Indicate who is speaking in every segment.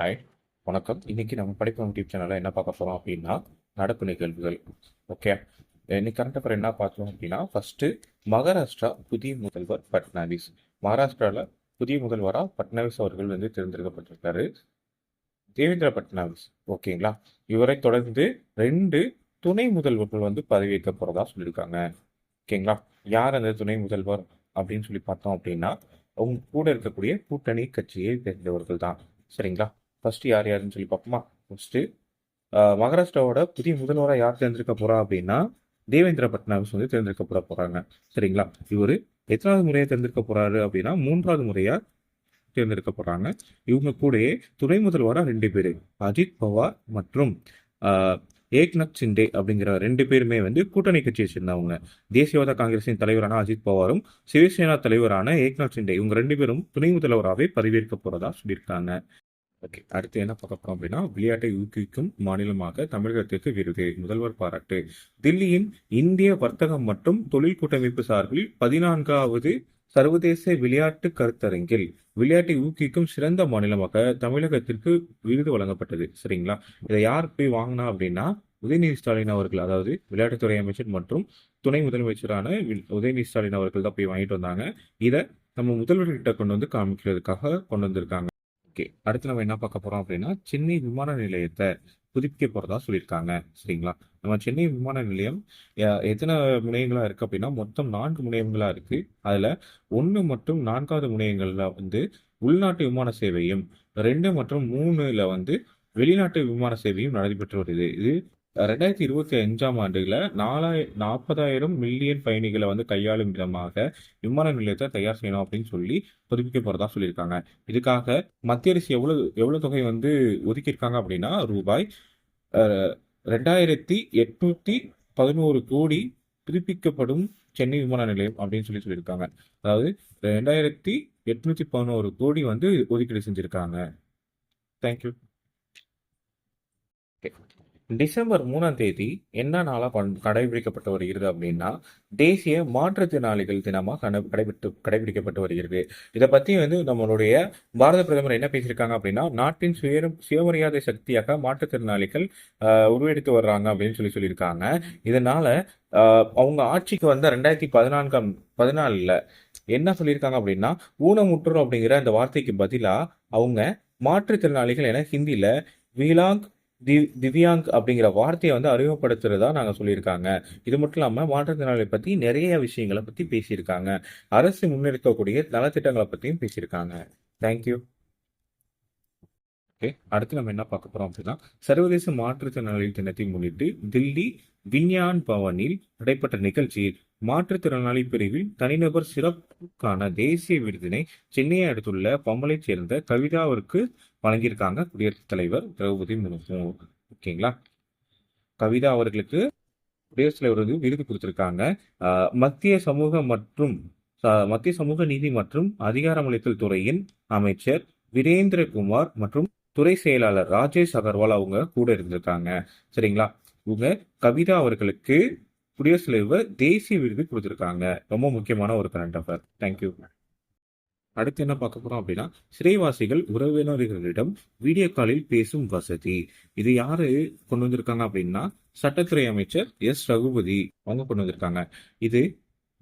Speaker 1: Hi வணக்கம். இன்னைக்கு நம்ம படிப்பு யூடியூப் சேனலில் என்ன பார்க்க போகிறோம் அப்படின்னா நடப்பு நிகழ்வுகள். ஓகே இன்னைக்கு கரண்ட் அஃபேர் என்ன பார்த்தோம் அப்படின்னா ஃபர்ஸ்ட் மகாராஷ்டிரா புதிய முதல்வர் பட்னாவிஸ். மகாராஷ்டிராவில் புதிய முதல்வராக பட்னாவிஸ் அவர்கள் வந்து தேர்ந்தெடுக்கப்பட்டிருக்காரு. தேவேந்திர பட்னாவிஸ். ஓகேங்களா இவரை தொடர்ந்து ரெண்டு துணை முதல்வர்கள் வந்து பதவியேற்க போகிறதா சொல்லியிருக்காங்க. ஓகேங்களா யார் அந்த துணை முதல்வர் அப்படின்னு சொல்லி பார்த்தோம் அப்படின்னா அவங்க கூட இருக்கக்கூடிய கூட்டணி கட்சியை சேர்ந்தவர்கள் தான் சரிங்களா? ஃபர்ஸ்ட் யார் யாருன்னு சொல்லி பார்ப்போமா? ஃபர்ஸ்ட்டு மகாராஷ்டிராவோட புதிய முதல்வராக யார் தேர்ந்தெடுக்க போகிறா அப்படின்னா தேவேந்திர பட்னாவிஸ் வந்து தேர்ந்தெடுக்க போட போறாங்க. சரிங்களா? இவர் எத்தனாவது முறையை தேர்ந்தெடுக்க போறாரு அப்படின்னா மூன்றாவது முறையா தேர்ந்தெடுக்க போறாங்க. இவங்க கூடயே துணை முதல்வராக ரெண்டு பேர் அஜித் பவார் மற்றும் ஆஹ், ஏக்நாத் சிண்டே அப்படிங்கிற ரெண்டு பேருமே வந்து கூட்டணி கட்சியை சேர்ந்தவங்க. தேசியவாத காங்கிரசின் தலைவரான அஜித் பவாரும் சிவசேனா தலைவரான ஏக்நாத் சிண்டே இவங்க ரெண்டு பேரும் துணை முதல்வராகவே பதவியேற்க போறதா சொல்லியிருக்காங்க. ஓகே அடுத்து என்ன பார்க்க போறோம் அப்படின்னா விளையாட்டை ஊக்குவிக்கும் மாநிலமாக தமிழகத்திற்கு விருது. முதல்வர் பாராட்டு. தில்லியின் இந்திய வர்த்தகம் மற்றும் தொழில் கூட்டமைப்பு சார்பில் பதினான்காவது சர்வதேச விளையாட்டு கருத்தரங்கில் விளையாட்டை ஊக்குவிக்கும் சிறந்த மாநிலமாக தமிழகத்திற்கு விருது வழங்கப்பட்டது. சரிங்களா? இதை யார் போய் வாங்கினா அப்படின்னா உதயநிதி ஸ்டாலின் அவர்கள் அதாவது விளையாட்டுத்துறை அமைச்சர் மற்றும் துணை முதலமைச்சரான வி- உதயநிதி ஸ்டாலின் அவர்கள் தான் போய் வாங்கிட்டு வந்தாங்க. இதை நம்ம முதல்வர்கிட்ட கொண்டு வந்து காமிக்கிறதுக்காக கொண்டு வந்திருக்காங்க. ஓகே. அடுத்து நம்ம என்ன பார்க்க போறோம் அப்படின்னா சென்னை விமான நிலையத்தை புதுப்பிக்க போறதா சொல்லியிருக்காங்க. சரிங்களா? நம்ம சென்னை விமான நிலையம் எத்தனை முனையங்களா இருக்கு அப்படின்னா மொத்தம் நான்கு முனையங்களா இருக்கு. அதுல ஒன்று மற்றும் நான்காவது முனையங்கள்ல வந்து உள்நாட்டு விமான சேவையும் ரெண்டு மற்றும் மூணுல வந்து வெளிநாட்டு விமான சேவையும் நடைபெற்று வருது. இது ரெண்டாயிரத்தி இருபத்தி அஞ்சாம் ஆண்டுல நாலாய நாற்பதாயிரம் மில்லியன் பயணிகளை வந்து கையாளும் விதமாக விமான நிலையத்தை தயார் செய்யணும் அப்படின்னு சொல்லி புதுப்பிக்க போறதா சொல்லியிருக்காங்க. இதுக்காக மத்திய அரசு எவ்வளவு எவ்வளவு தொகை வந்து ஒதுக்கியிருக்காங்க அப்படின்னா ரூபாய் ரெண்டாயிரத்தி எட்நூத்தி பதினோரு கோடி புதுப்பிக்கப்படும் சென்னை விமான நிலையம் அப்படின்னு சொல்லி சொல்லியிருக்காங்க. அதாவது ரெண்டாயிரத்தி எட்நூத்தி பதினோரு கோடி வந்து ஒதுக்கீடு செஞ்சிருக்காங்க. தேங்க்யூ டிசம்பர் மூணாம் தேதி என்ன நாளாக பண் கடைபிடிக்கப்பட்டு வருகிறது அப்படின்னா தேசிய மாற்றுத்திறனாளிகள் தினமாக கடைபிடித்து கடைபிடிக்கப்பட்டு வருகிறது. இதை பற்றி வந்து நம்மளுடைய பாரத பிரதமர் என்ன பேசியிருக்காங்க அப்படின்னா நாட்டின் சுய சுயமரியாதை சக்தியாக மாற்றுத்திறனாளிகள் உருவெடுத்து வர்றாங்க அப்படின்னு சொல்லி சொல்லியிருக்காங்க. இதனால அவங்க ஆட்சிக்கு வந்த ரெண்டாயிரத்தி பதினான்காம் பதினாலில் என்ன சொல்லியிருக்காங்க அப்படின்னா ஊனமுற்றோர் அப்படிங்கிற அந்த வார்த்தைக்கு பதிலாக அவங்க மாற்றுத்திறனாளிகள் என ஹிந்தியில் வீலாங் தி திவ்யாங் அப்படிங்கிற வார்த்தையை வந்து அறிமுகப்படுத்துறதா நாங்க சொல்லியிருக்காங்க. இது மட்டும் இல்லாமல் மாற்றுத்திறனாளி பத்தி நிறைய விஷயங்களை பத்தி பேசியிருக்காங்க. அரசு முன்னெடுக்கக்கூடிய நலத்திட்டங்களை பற்றியும் பேசியிருக்காங்க. தேங்க்யூ ஓகே அடுத்து நம்ம என்ன பார்க்க போறோம் அப்படின்னா சர்வதேச மாற்றுத்திறனாளி தினத்தை முன்னிட்டு தில்லி விஞ்ஞான் பவனில் நடைபெற்ற நிகழ்ச்சியில் மாற்றுத்திறனாளி பிரிவில் தனிநபர் சிறப்புக்கான தேசிய விருதினை சென்னையை அடுத்துள்ள பம்பலைச் சேர்ந்த கவிதாவிற்கு வழங்கியிருக்காங்க. குடியரசுத் தலைவர் திரௌபதி முர்மு ஓகேங்களா? கவிதா அவர்களுக்கு குடியரசுத் தலைவர் வந்து விருது கொடுத்திருக்காங்க. மத்திய சமூக மற்றும் மத்திய சமூக நீதி மற்றும் அதிகாரமளித்தல் துறையின் அமைச்சர் வீரேந்திரகுமார் மற்றும் துறை செயலாளர் ராஜேஷ் அகர்வால் அவங்க கூட இருந்திருக்காங்க. சரிங்களா? இவங்க கவிதா அவர்களுக்கு குடியரசுத் தலைவர் தேசிய விருது கொடுத்திருக்காங்க. ரொம்ப முக்கியமான ஒரு கரண்ட் அஃபேர். தேங்க்யூ அடுத்து என்ன பார்க்க போறோம் அப்படின்னா சிறைவாசிகள் உறவினர்களிடம் வீடியோ காலில் பேசும் வசதி. இது யாரு கொண்டு வந்திருக்காங்க அப்படின்னா சட்டத்துறை அமைச்சர் எஸ் ரகுபதி அவங்க கொண்டு வந்திருக்காங்க. இது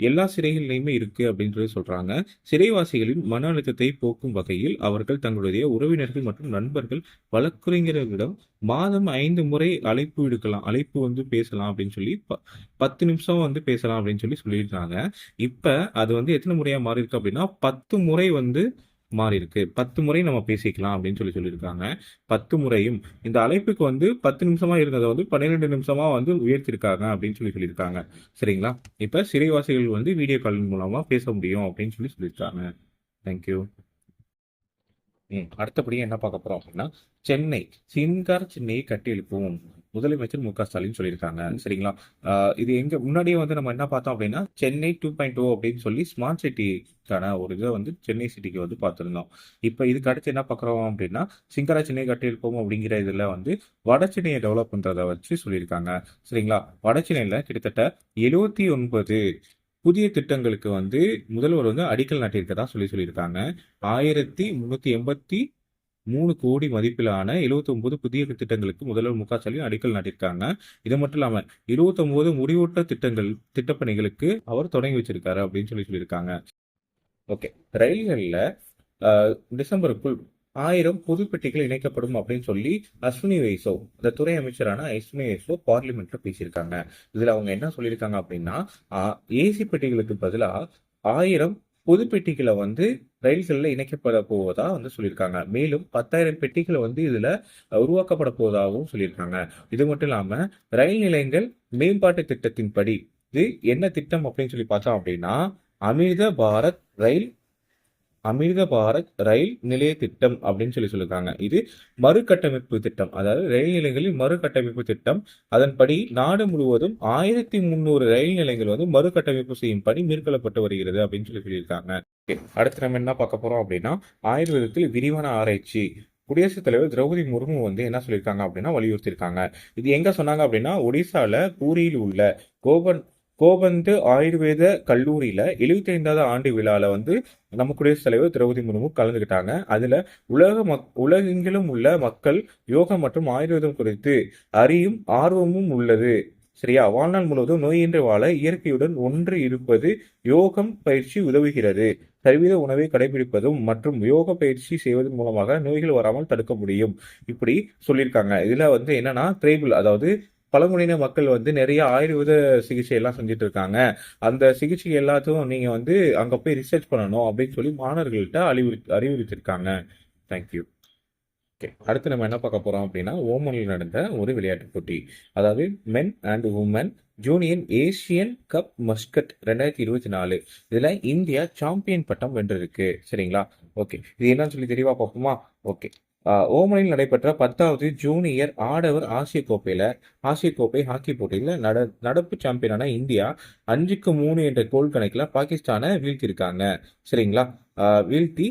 Speaker 1: எல்லா சிறைகள்லையுமே இருக்கு அப்படின்றது சொல்றாங்க. சிறைவாசிகளின் மன அழுத்தத்தை போக்கும் வகையில் அவர்கள் தங்களுடைய உறவினர்கள் மற்றும் நண்பர்கள் வழக்கறிஞர்களிடம் மாதம் ஐந்து முறை அழைப்பு விடுக்கலாம் அழைப்பு வந்து பேசலாம் அப்படின்னு சொல்லி ப- பத்து நிமிஷம் வந்து பேசலாம் அப்படின்னு சொல்லி சொல்லியிருக்காங்க. இப்ப அது வந்து எத்தனை முறையா மாறி இருக்கு அப்படின்னா பத்து முறை வந்து மாறி இருக்கு பத்து முறை நம்ம பேசிக்கலாம் அப்படின்னு சொல்லி சொல்லியிருக்காங்க. பத்து முறையும். இந்த அழைப்புக்கு வந்து பத்து நிமிஷமா இருந்ததை வந்து பன்னிரெண்டு நிமிஷமா வந்து உயர்த்திருக்காங்க அப்படின்னு சொல்லி சொல்லியிருக்காங்க. சரிங்களா? இப்ப சிறைவாசிகள் வந்து வீடியோ கால் மூலமா பேச முடியும் அப்படின்னு சொல்லி சொல்லியிருக்காங்க. தேங்க்யூ ம் அடுத்தபடி என்ன பார்க்க போறோம் அப்படின்னா சென்னை சிங்கார சென்னையை கட்டி எழுப்புவோம் முதலமைச்சர் மு க ஸ்டாலின் சொல்லியிருக்காங்க. சரிங்களா? இது எங்க முன்னாடியே வந்து நம்ம என்ன பார்த்தோம் அப்படின்னா சென்னை டூ பாயிண்ட் டூ அப்படின்னு சொல்லி ஸ்மார்ட் சிட்டிக்கான ஒரு இதை வந்து சென்னை சிட்டிக்கு வந்து பார்த்துருந்தோம். இப்போ இதுக்கு அடுத்து என்ன பார்க்குறோம் அப்படின்னா சிங்கரா சென்னை கட்டி எழுப்புவோம் அப்படிங்கிற இதில் வந்து வட சென்னையை டெவலப் பண்ணுறதை வச்சு சொல்லியிருக்காங்க. சரிங்களா? வட சென்னையில் கிட்டத்தட்ட எழுவத்தி ஒன்பது புதிய திட்டங்களுக்கு வந்து முதல்வர் வந்து அடிக்கல் நாட்டியிருக்கதா சொல்லி சொல்லியிருக்காங்க. ஆயிரத்தி முன்னூத்தி எண்பத்தி மூணு கோடி மதிப்பிலான 79 புதிய திட்டங்களுக்கு முதல்வர் மு க ஸ்டாலின் அடிக்கல் நாட்டியிருக்காங்க. இது மட்டும் இல்லாமல் 29 முடிவூட்ட திட்டங்கள் திட்டப்பணிகளுக்கு அவர் தொடங்கி வச்சிருக்காரு அப்படின்னு சொல்லி சொல்லியிருக்காங்க. ஓகே. ரயில்களில் டிசம்பருக்குள் ஆயிரம் புது பெட்டிகள் இணைக்கப்படும் அப்படின்னு சொல்லி அஸ்வினி வைசோ இந்த துறை அமைச்சரான அஸ்வினி வைசோ பார்லிமெண்ட்ல பேசியிருக்காங்க. இதுல அவங்க என்ன சொல்லியிருக்காங்க அப்படின்னா ஏசி பெட்டிகளுக்கு பதிலாக ஆயிரம் பொது பெட்டிகளை வந்து ரயில்களில் இணைக்கப்பட போவதா வந்து சொல்லியிருக்காங்க. மேலும் பத்தாயிரம் பெட்டிகளை வந்து இதில் உருவாக்கப்பட போவதாகவும் சொல்லியிருக்காங்க. இது மட்டும் இல்லாமல் ரயில் நிலையங்கள் மேம்பாட்டு திட்டத்தின்படி இது என்ன திட்டம் அப்படின்னு சொல்லி பார்த்தோம் அப்படின்னா அமிர்த பாரத் ரயில் அமிர்த பாரத் ரயில் நிலைய திட்டம் அப்படின்னு சொல்லி சொல்லியிருக்காங்க இது மறுகட்டமைப்பு திட்டம். அதாவது ரயில் நிலையங்களில் மறுகட்டமைப்பு திட்டம். அதன்படி நாடு முழுவதும் ஆயிரத்தி முந்நூறு ரயில் நிலையங்கள் வந்து மறுகட்டமைப்பு செய்யும் பணி மேற்கொள்ளப்பட்டு வருகிறது அப்படின்னு சொல்லி சொல்லியிருக்காங்க. அடுத்து நம்ம என்ன பார்க்க போறோம் அப்படின்னா ஆயுர்வேதத்தில் விரிவான ஆராய்ச்சி. குடியரசுத் தலைவர் திரௌபதி முர்மு வந்து என்ன சொல்லியிருக்காங்க அப்படின்னா வலியுறுத்தியிருக்காங்க. இது எங்க சொன்னாங்க அப்படின்னா ஒடிசால பூரியில் உள்ள கோபன் கோபந்து ஆயுர்வேத கல்லூரியில எழுபத்தி ஐந்தாவது ஆண்டு விழால வந்து நம்ம குடியரசுத் தலைவர் திரௌபதி முர்மு கலந்துக்கிட்டாங்க அதுல உலக மக் உலகெங்கிலும் உள்ள மக்கள் யோகா மற்றும் ஆயுர்வேதம் குறித்து அறியும் ஆர்வமும் உள்ளது. சரியா? வாழ்நாள் முழுவதும் நோயின்றி வாழ இயற்கையுடன் ஒன்று இருப்பது யோகம் பயிற்சி உதவுகிறது. சரிவித உணவை கடைபிடிப்பதும் மற்றும் யோக பயிற்சி செய்வதன் மூலமாக நோய்கள் வராமல் தடுக்க முடியும். இப்படி சொல்லியிருக்காங்க. இதுல வந்து என்னன்னா திரைபிள் அதாவது பழங்குடியின மக்கள் வந்து நிறைய ஆயுர்வேத சிகிச்சை எல்லாம் செஞ்சுட்டு இருக்காங்க அந்த சிகிச்சை எல்லாத்தையும் நீங்க வந்து அங்க போய் ரிசர்ச் பண்ணணும் அப்படின்னு சொல்லி மாணவர்கள்ட்ட அறிவுறு அறிவுறுத்திருக்காங்க. தேங்க்யூ ஓகே அடுத்து நம்ம என்ன பார்க்க போறோம் அப்படின்னா ஓமனில் நடந்த ஒரு விளையாட்டுப் போட்டி. அதாவது men and women junior Asian cup Muscat ரெண்டாயிரத்தி இருபத்தி நாலு. இதில் இந்தியா சாம்பியன் பட்டம் வென்றிருக்கு. சரிங்களா? ஓகே இது என்னன்னு சொல்லி தெளிவாக பார்ப்போமா? ஓகே ஓமனில் நடைபெற்ற பத்தாவது ஜூனியர் ஆடவர் ஆசிய கோப்பையில் ஆசிய கோப்பை ஹாக்கி போட்டியில் நட நடப்பு சாம்பியனான இந்தியா அஞ்சுக்கு மூணு என்ற கோல் கணக்கில் பாகிஸ்தானை வீழ்த்தியிருக்காங்க. சரிங்களா? வீழ்த்தி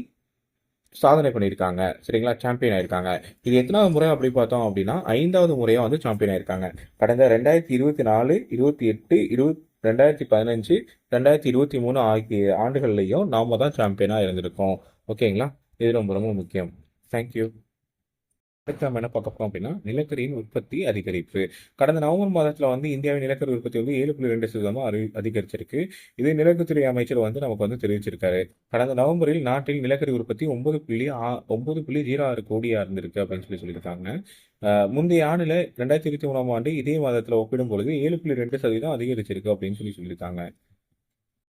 Speaker 1: சாதனை பண்ணியிருக்காங்க. சரிங்களா? சாம்பியன் ஆயிருக்காங்க. இது எத்தனாவது முறை அப்படி பார்த்தோம் அப்படின்னா ஐந்தாவது முறையாக வந்து சாம்பியன் ஆயிருக்காங்க. கடந்த ரெண்டாயிரத்தி இருபத்தி நாலு இருபத்தி எட்டு இருபத்தி ரெண்டாயிரத்தி பதினஞ்சு ரெண்டாயிரத்தி இருபத்தி மூணு ஆகிய ஆண்டுகள்லையும் நாம தான் சாம்பியனாக இருந்திருக்கோம். ஓகேங்களா? இது ரொம்ப ரொம்ப முக்கியம். தேங்க்யூ அடுத்து நம்ம என்ன பார்க்க போறோம் அப்படின்னா நிலக்கரியின் உற்பத்தி அதிகரிப்பு. கடந்த நவம்பர் மாதத்துல வந்து இந்தியாவின் நிலக்கரி உற்பத்தி வந்து ஏழு புள்ளி ரெண்டு சதவீதமா அறி அதிகரிச்சிருக்கு. இது நிலக்கரித்துறை அமைச்சர் வந்து நமக்கு வந்து தெரிவிச்சிருக்காரு. கடந்த நவம்பரில் நாட்டில் நிலக்கரி உற்பத்தி ஒன்பது புள்ளி ஒன்பது புள்ளி ஜீரோ ஆறு கோடியா இருந்திருக்கு அப்படின்னு சொல்லி சொல்லியிருக்காங்க. முந்தைய ஆண்டுல ரெண்டாயிரத்தி இருபத்தி மூணாம் ஆண்டு இதே மாதத்துல ஒப்பிடும் பொழுது ஏழு புள்ளி ரெண்டு சதவீதம் அதிகரிச்சிருக்கு அப்படின்னு சொல்லி சொல்லியிருக்காங்க.